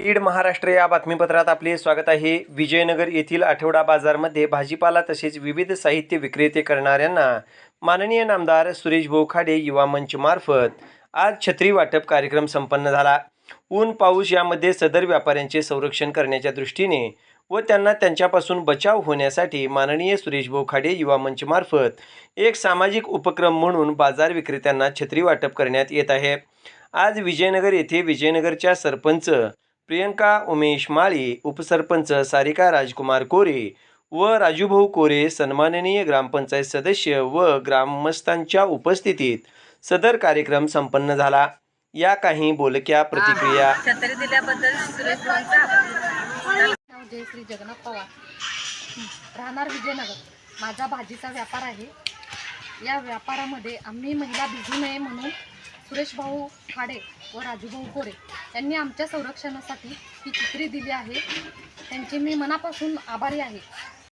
Lead Maharashtra या बातमीपत्रात आपले स्वागत आहे. विजयनगर येथील आठवडा बाजारमध्ये भाजीपाला तसेच विविध साहित्य विक्रेते करणाऱ्यांना माननीय नामदार सुरेश भाऊ खाडे युवा मंच मार्फत आज छत्री वाटप कार्यक्रम संपन्न झाला. ऊन पाऊस यामध्ये सदर व्यापाऱ्यांचे संरक्षण करण्याच्या दृष्टीने व त्यांना त्यांच्यापासून बचाव होण्यासाठी माननीय सुरेश भाऊ खाडे युवा मंच मार्फत एक सामाजिक उपक्रम म्हणून बाजार विक्रेत्यांना छत्री वाटप करण्यात येत आहे. आज विजयनगर येथे विजयनगरच्या सरपंच प्रियंका उमेश माळी उपसरपंच सारिका राजकुमार कोरे व राजूभाऊ कोरे सन्माननीय ग्रामपंचायत सदस्य व ग्रामस्थांच्या उपस्थितीत सदर कार्यक्रम संपन्न झाला. या काही बोलक्या प्रतिक्रिया. छत्री दिल्याबद्दल सुरेश भाऊंचा आभार. नाव जयश्री जगन्नाथ पवार. राहणार विजयनगर. माझा भाजीचा व्यापार आहे. या व्यापारामध्ये आम्ही महिला भिजू नये म्हणून सुरेश भाऊ खाडे व राजूभाऊ कोरे यांनी आमच्या संरक्षणासाठी ही चित्री दिली आहे. त्यांचे मी मनापासून आभारी आहे.